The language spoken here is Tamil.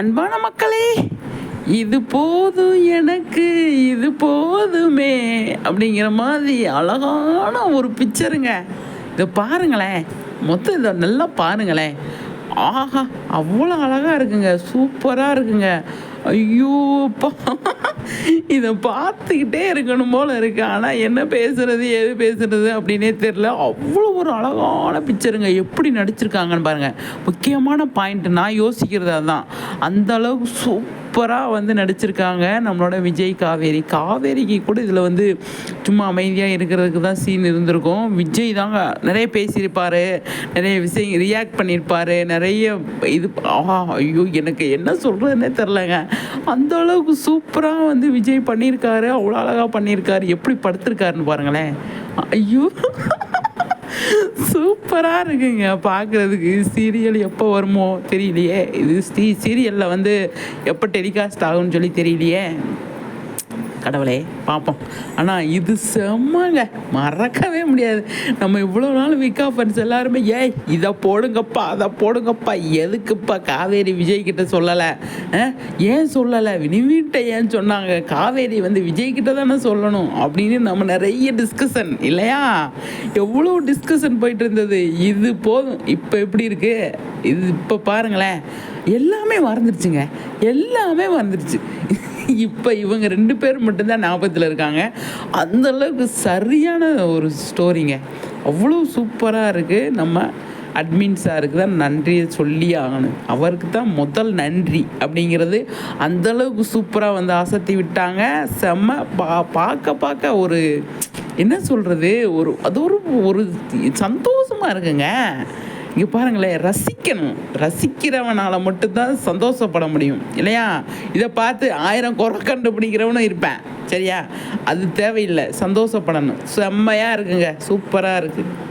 அன்பான மக்களே இது போதும் எனக்கு இது போதுமே அப்படிங்கிற மாதிரி அழகான ஒரு பிக்சருங்க இதை பாருங்களேன். மொத்தம் இதை நல்லா பாருங்களேன். ஆஹா அவ்வளோ அழகாக இருக்குங்க. சூப்பராக இருக்குங்க. ஐயோப்பா இதை பார்த்துக்கிட்டே இருக்கணும் போல் இருக்குது ஆனால் என்ன பேசுகிறது எது பேசுகிறது அப்படின்னே தெரில அவ்வளோ ஒரு அழகான பிக்சருங்க எப்படி நடிச்சிருக்காங்கன்னு பாருங்கள் முக்கியமான பாயிண்ட் நான் யோசிக்கிறது அதுதான் அந்த அளவுக்கு சூப்பராக வந்து நடிச்சிருக்காங்க நம்மளோட விஜய் காவேரி. காவேரிக்கு கூட இதில் வந்து சும்மா அமைதியாக இருக்கிறதுக்கு தான் சீன் இருந்திருக்கும். விஜய் தாங்க நிறைய பேசியிருப்பார் நிறைய விஷயம் ரியாக்ட் பண்ணியிருப்பார் நிறைய இது ஐயோ எனக்கு என்ன சொல்கிறதுனே தெரிலங்க அந்த அளவுக்கு சூப்பராக வந்து விஜய் பண்ணியிருக்காரு அவ்வளோ அழகாக பண்ணியிருக்காரு. எப்படி படுத்திருக்காருன்னு பாருங்களேன். ஐயோ. சூப்பராக இருக்குங்க. பார்க்குறதுக்கு சீரியல் எப்போ வருமோ தெரியலையே. இது ஸ்ரீ சீரியலில் வந்து எப்போ டெலிகாஸ்ட் ஆகும்னு சொல்லி தெரியலையே. கடவுளே பார்ப்போம் ஆனால் இது செம்மங்க. மறக்கவே முடியாது. நம்ம இவ்வளோ நாள் விக்கா ஃப்ரெண்ட்ஸ் எல்லாருமே ஏய் இதை போடுங்கப்பா அதை போடுங்கப்பா. எதுக்குப்பா காவேரி விஜய் கிட்ட சொல்லலை ஏன் சொல்லலை? வினிவிட்ட ஏன் சொன்னாங்க? காவேரி வந்து விஜய் கிட்ட தானே சொல்லணும் அப்படின்னு நம்ம நிறைய டிஸ்கஷன் இல்லையா? எவ்வளோ டிஸ்கஷன் போயிட்டு இருந்தது? இது போதும். இப்போ எப்படி இருக்கு? இது இப்போ பாருங்களேன். எல்லாமே மறந்துடுச்சுங்க எல்லாமே மறந்துடுச்சு இப்போ இவங்க ரெண்டு பேர் மட்டும்தான் ஞாபகத்தில் இருக்காங்க. அந்தளவுக்கு சரியான ஒரு ஸ்டோரிங்க அவ்வளோ சூப்பராக இருக்குது நம்ம அட்மின் சாருக்கு தான் நன்றியை சொல்லி ஆகணும். அவருக்கு தான் முதல் நன்றி அப்படிங்கிறது அந்தளவுக்கு சூப்பராக வந்து அசத்தி விட்டாங்க. செம்ம பா பார்க்க பார்க்க ஒரு என்ன சொல்கிறது ஒரு அது ஒரு ஒரு சந்தோஷமாக இருக்குங்க. இங்கே பாருங்களேன் ரசிக்கணும். ரசிக்கிறவனால் மட்டும்தான் சந்தோஷப்பட முடியும். இல்லையா? இதை பார்த்து ஆயிரம் குறை கண்டுபிடிக்கிறவனும் இருப்பேன். சரியா? அது தேவையில்லை. சந்தோஷப்படணும். செம்மையாக இருக்குங்க. சூப்பராக இருக்குது